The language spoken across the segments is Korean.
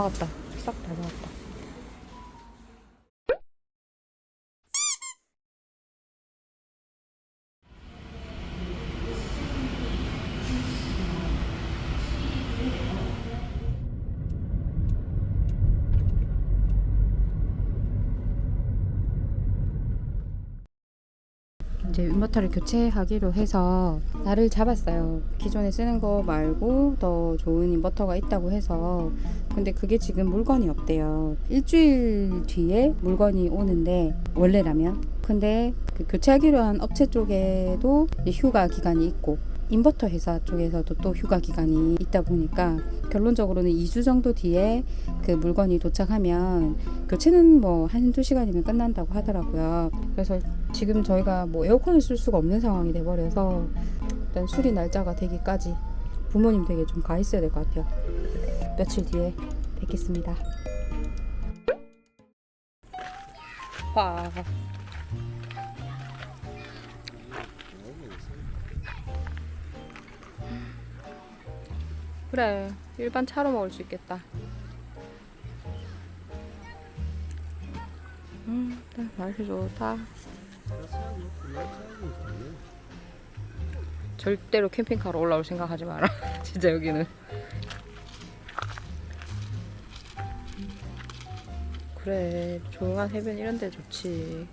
나왔다. 싹다 나왔다. 이제 인버터를 교체하기로 해서 날을 잡았어요. 기존에 쓰는 거 말고 더 좋은 인버터가 있다고 해서 근데 그게 지금 물건이 없대요. 일주일 뒤에 물건이 오는데 원래라면 근데 그 교체하기로 한 업체 쪽에도 휴가 기간이 있고 인버터 회사 쪽에서도 또 휴가 기간이 있다 보니까 결론적으로는 2주 정도 뒤에 그 물건이 도착하면 교체는 뭐 한두 시간이면 끝난다고 하더라고요. 그래서 지금 저희가 뭐 에어컨을 쓸 수가 없는 상황이 돼버려서 일단 수리 날짜가 되기까지 부모님 댁에 좀 가 있어야 될 것 같아요. 며칠 뒤에 뵙겠습니다. 와. 그래 일반 차로 먹을 수 있겠다. 음, 네, 날씨 좋다. 절대로 캠핑카로 올라올 생각하지 마라. 진짜 여기는. 그래 조용한 해변 이런 데 좋지.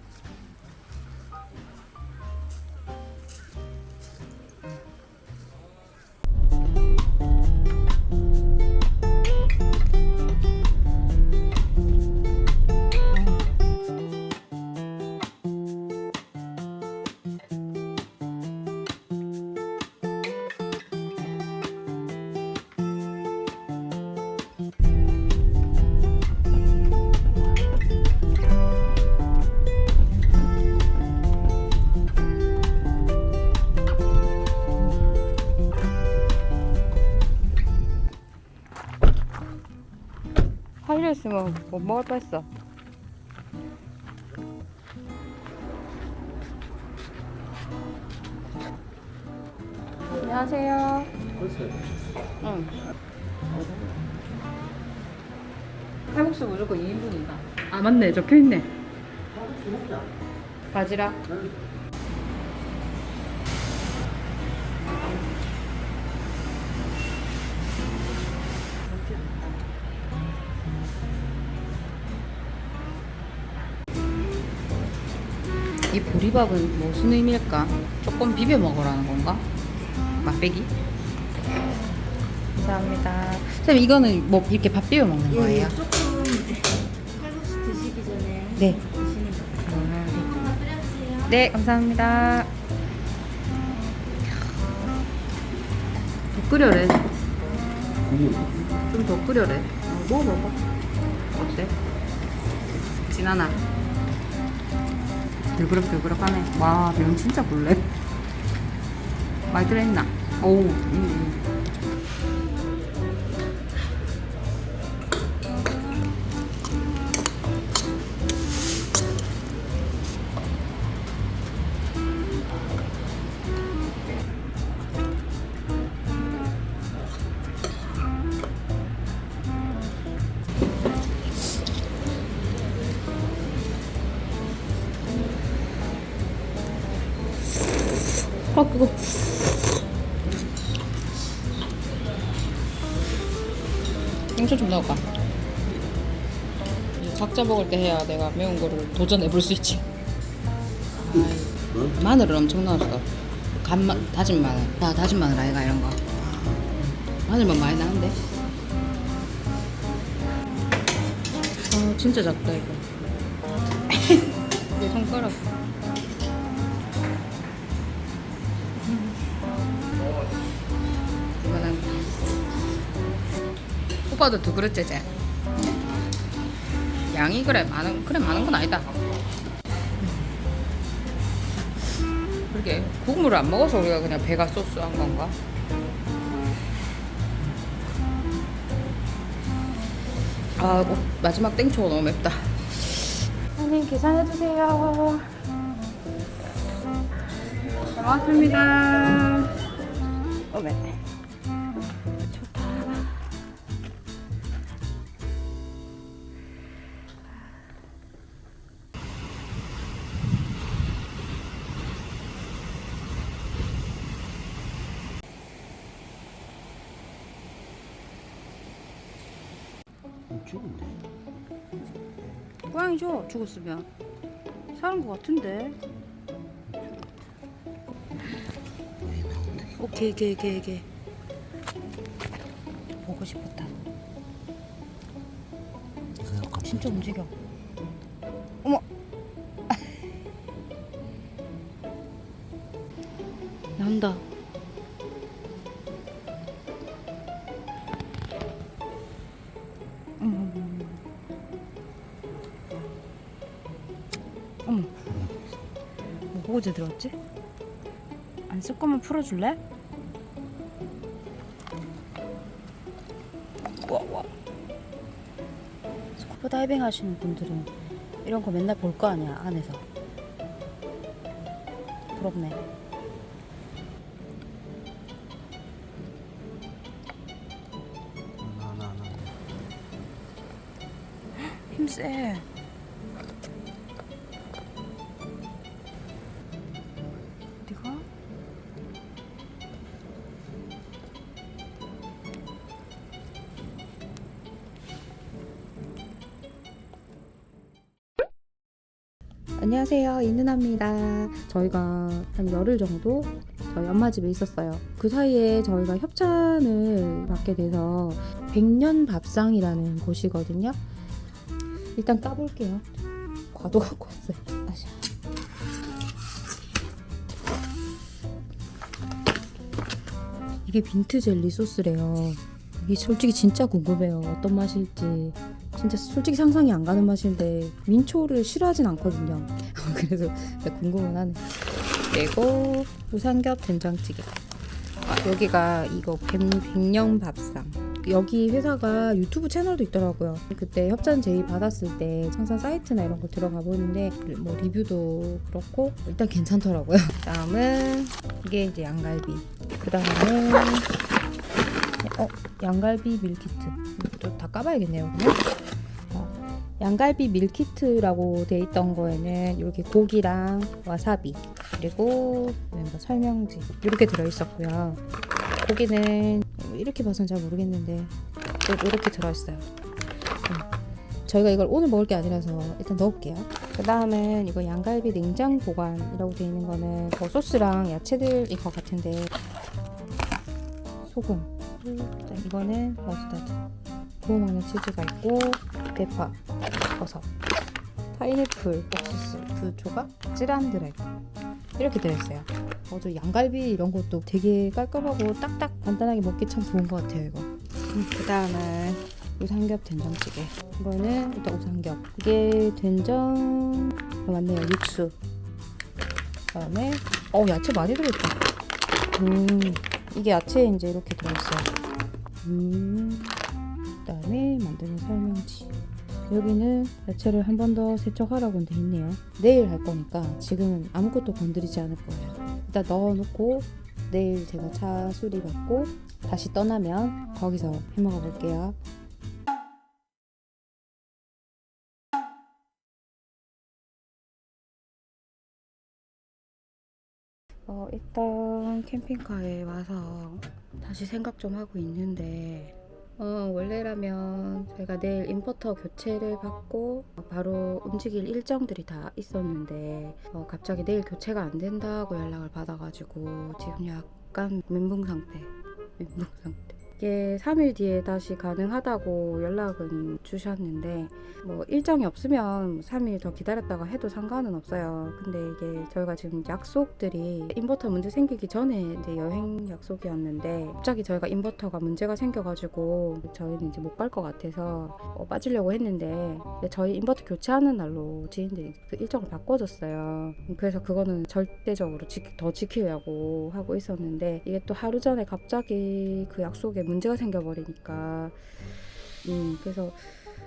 하이랬으면 못 먹을 뻔했어. 안녕하세요. 응. 칼국수 무조건 2인분이다. 아 맞네 적혀 있네. 바지락. 이 보리밥은 무슨 의미일까? 조금 비벼 먹으라는 건가? 맛배기? 감사합니다. 선생님 이거는 뭐 이렇게 밥 비벼 먹는 거예요? 예, 조금 칼국수 드시기 전에 네. 드시는 거. 아, 끓여주세요. 네, 감사합니다. 더 끓여래. 좀 더 끓여래. 어, 먹어봐. 어때? 진하나? 들그럭들그럭 하네. 와, 면 진짜 볼래? 많이 들어있나? 오우, 음, 음. 아, 그거. 냉초 좀. 이 각자 먹을 때 해야 내가 매운 거를 도전해 볼 수 있지. 아이, 마늘을 엄청 넣었어. 간마, 다진 마늘. 다 다진 마늘 아이가 이런 거. 마늘만 많이 나는데. 아, 진짜 작다 이거. 내 손가락. 이거는 오빠도 두 그릇 제제 양이 그래 많은 그래 많은 건 아니다. 그렇게 국물을 안 먹어서 우리가 그냥 배가 소스한 건가? 아 어, 마지막 땡초가 너무 맵다. 선생님 계산해 주세요. 고맙습니다 어메. 좋다. 죽었네. 고양이죠? 죽었으면. 사는 것 같은데. 오케이 개개 개 보고 싶었다. 진짜 움직여 어머 난다 음. 어머 뭐 보고제 들었지? 안 쓸 거면 풀어줄래? 다이빙 하시는 분들은 이런 거 맨날 볼 거 아니야, 안에서. 부럽네. 나. 힘세. 안녕하세요 이누나입니다. 저희가 한 열흘 정도 저희 엄마 집에 있었어요. 그 사이에 저희가 협찬을 받게 돼서 백년 밥상이라는 곳이거든요. 일단 까볼게요. 과도 갖고 왔어요. 아샤. 이게 민트 젤리 소스래요. 이게 솔직히 진짜 궁금해요. 어떤 맛일지 진짜 솔직히 상상이 안 가는 맛인데 민초를 싫어하진 않거든요. 그래서 궁금은 하네. 그리고 우삼겹 된장찌개. 아, 여기가 이거 백, 백령 밥상. 여기 회사가 유튜브 채널도 있더라고요. 그때 협찬 제의 받았을 때 항상 사이트나 이런 거 들어가 보는데 뭐 리뷰도 그렇고 일단 괜찮더라고요. 다음은 이게 이제 양갈비. 그 다음에 어 양갈비 밀키트. 또 다 까봐야겠네요 어, 양갈비 밀키트라고 돼 있던 거에는 이렇게 고기랑 와사비 그리고 멤버 설명지 이렇게 들어 있었고요. 고기는 이렇게 봐서는 잘 모르겠는데 이렇게 들어 있어요. 음. 저희가 이걸 오늘 먹을 게 아니라서 일단 넣을게요. 그 다음은 이거 양갈비 냉장 보관이라고 돼 있는 거는 뭐 소스랑 야채들일 것 같은데 소금. 자, 이거는 머스타드 구워 먹는 치즈가 있고 대파 버섯 파인애플 옥수수 두 조각 찌란 들어있고 이렇게 들어있어요. 어저 양갈비 이런 것도 되게 깔끔하고 딱딱 간단하게 먹기 참 좋은 것 같아요 이거. 그 다음은 우삼겹 된장찌개. 이거는 일단 우삼겹. 이게 된장 어, 맞네요. 육수. 그다음에 어 야채 많이 들어있다. 음 이게 야채 이제 이렇게 들어있어요. 음. 그 다음에 만드는 설명지. 여기는 야채를 한 번 더 세척하라고 돼 있네요. 내일 할 거니까 지금은 아무것도 건드리지 않을 거예요. 일단 넣어놓고 내일 제가 차 수리받고 다시 떠나면 거기서 해먹어 볼게요. 어, 일단 캠핑카에 와서 다시 생각 좀 하고 있는데 어, 원래라면 저희가 내일 인버터 교체를 받고 바로 움직일 일정들이 다 있었는데 어, 갑자기 내일 교체가 안 된다고 연락을 받아가지고 지금 약간 멘붕 상태 멘붕 상태 이게 3일 뒤에 다시 가능하다고 연락은 주셨는데 뭐 일정이 없으면 3일 더 기다렸다가 해도 상관은 없어요. 근데 이게 저희가 지금 약속들이 인버터 문제 생기기 전에 이제 여행 약속이었는데 갑자기 저희가 인버터가 문제가 생겨가지고 저희는 이제 못 갈 것 같아서 어, 빠지려고 했는데 저희 인버터 교체하는 날로 지인들이 그 일정을 바꿔줬어요. 그래서 그거는 절대적으로 지, 더 지키려고 하고 있었는데 이게 또 하루 전에 갑자기 그 약속에 문제가 생겨버리니까 음 그래서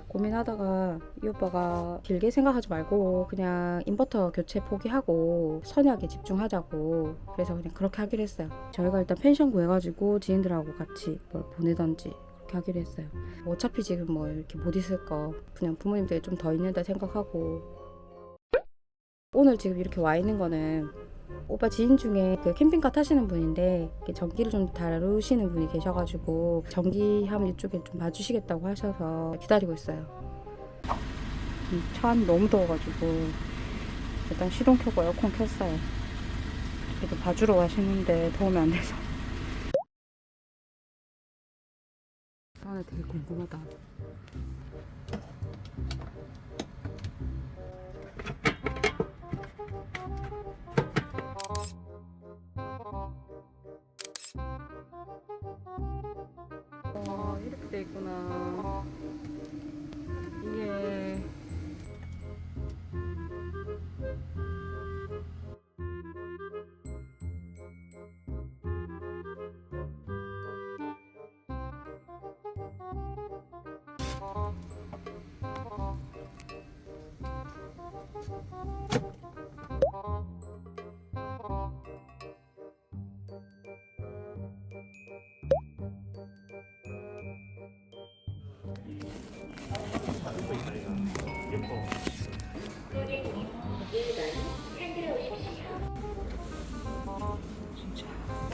고민하다가 이 오빠가 길게 생각하지 말고 그냥 인버터 교체 포기하고 선약에 집중하자고 그래서 그냥 그렇게 하기로 했어요. 저희가 일단 펜션 구해가지고 지인들하고 같이 뭘 보내던지 그렇게 하기로 했어요. 어차피 지금 뭐 이렇게 못 있을 거 그냥 부모님들이 좀 더 있는다 생각하고 오늘 지금 이렇게 와 있는 거는 오빠 지인 중에 그 캠핑카 타시는 분인데 전기를 좀 다루시는 분이 계셔가지고 전기하면 이쪽에 좀 봐주시겠다고 하셔서 기다리고 있어요. 음, 차 너무 더워가지고 일단 시동 켜고 에어컨 켰어요. 그래도 봐주러 가시는데 더우면 안 돼서. 안에 되게 궁금하다.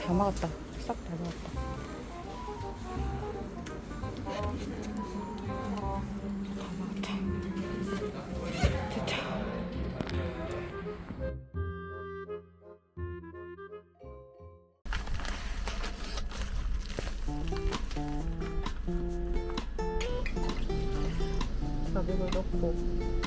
다 막았다. 싹다 막았다. 다 막았다. 됐다. 가격을 넣고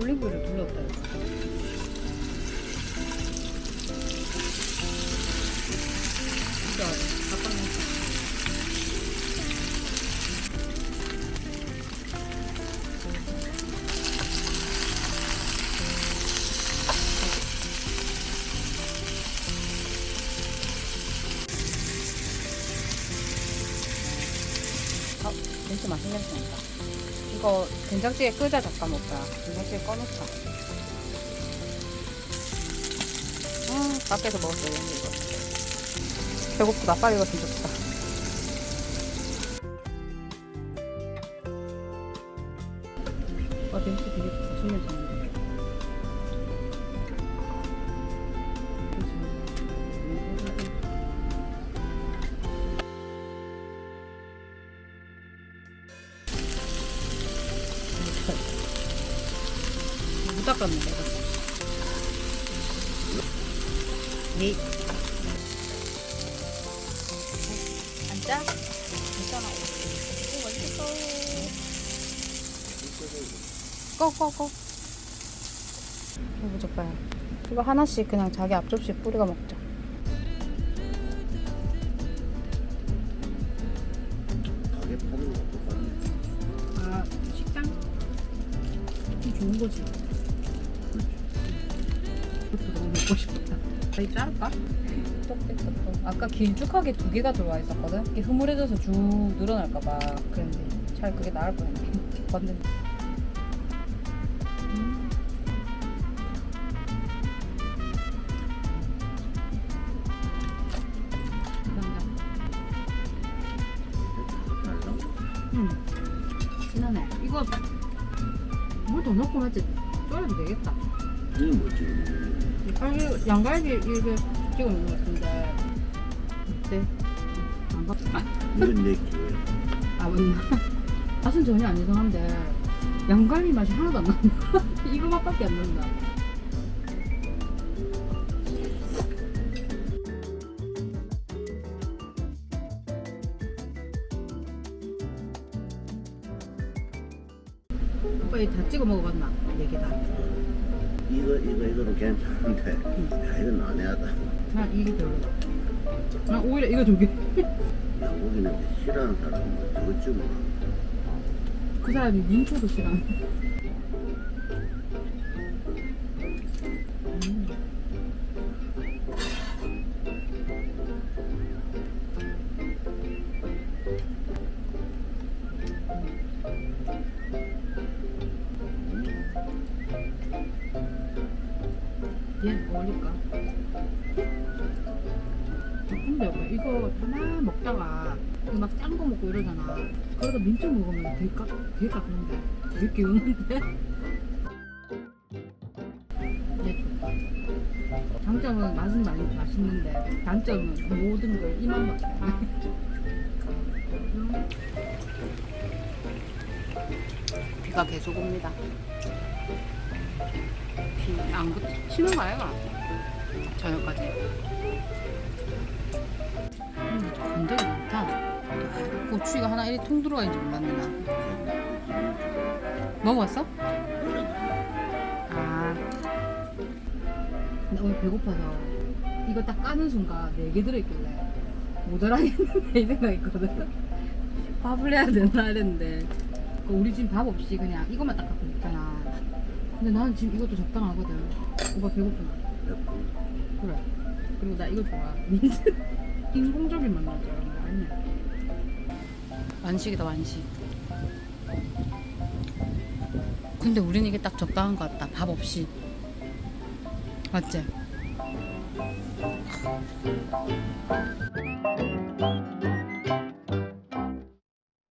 올리브를 돌렸다 이거. 진짜 잠깐만. 어, 진짜 맛있는 냄새 난다. 이거 된장찌개 끄자 잠깐. 된장 찌개 꺼놓자. 아, 밖에서 되는데 이거. 배고프다. 빨리 이거 좀 좋다. 예. 앉아. 괜찮아. 오, 꺼, 꺼. 이거 젓가락. 이거 하나씩 그냥 자기 앞접시에 뿌리가 먹자. 아, 식당? 이 좋은 거지. 자를까? 뺐어, 떡. 아까 길쭉하게 두 개가 들어와 있었거든? 이게 흐물해져서 쭉 늘어날까봐. 그랬는데 차라리 그게 나을 뻔했네. 음. 응. 진하네. 이거 물더 넣고 맞지? 쫄여도 되겠다. 이건 뭐지? 아니 양갈비 이렇게 찍어 먹는 것 같은데 어때? 안 봐? 이건 내 기회. 아 맞나? 맛은 전혀 안 이상한데 양갈비 맛이 하나도 안 난다 이거 맛밖에 안 난다 오빠 이다 찍어 먹어봤나? 괜찮은데 야 이건 난해하다 난 이게 별로다. 난 오히려 이거 두 개. 양고기는 싫어하는 사람은 저거 좀그 사람이 민초도 싫어. 음. 얘 아, 근데 왜 이거 하나 먹다가 막 짠 거 먹고 이러잖아. 그러다 민초 먹으면 될까? 될까 그런데 은은데? 얘 좋다. 장점은 맛은 많이 맛있는데 단점은 모든 걸 이만밖에 안 해. 비가 계속 옵니다. 비안 치는 거 아이가? 저녁까지. 음, 건더기 많다. 아, 고추가 하나 이리 통 들어가 있는지 몰랐네 나. 먹어봤어? 아. 근데 오늘 배고파서 이거 딱 까는 순간 네개 들어있길래 못 알아겠는데 이 생각했거든. 밥을 해야 되나 했는데 그 우리 지금 밥 없이 그냥 이것만 딱 갖고 먹잖아. 근데 나는 지금 이것도 적당하거든. 오빠 배고프나? 그래. 그리고 나 이거 좋아. 민트. 인공적인 맛 나죠. 거 아니야. 완식이다 완식. 근데 우린 이게 딱 적당한 것 같다. 밥 없이. 맞지?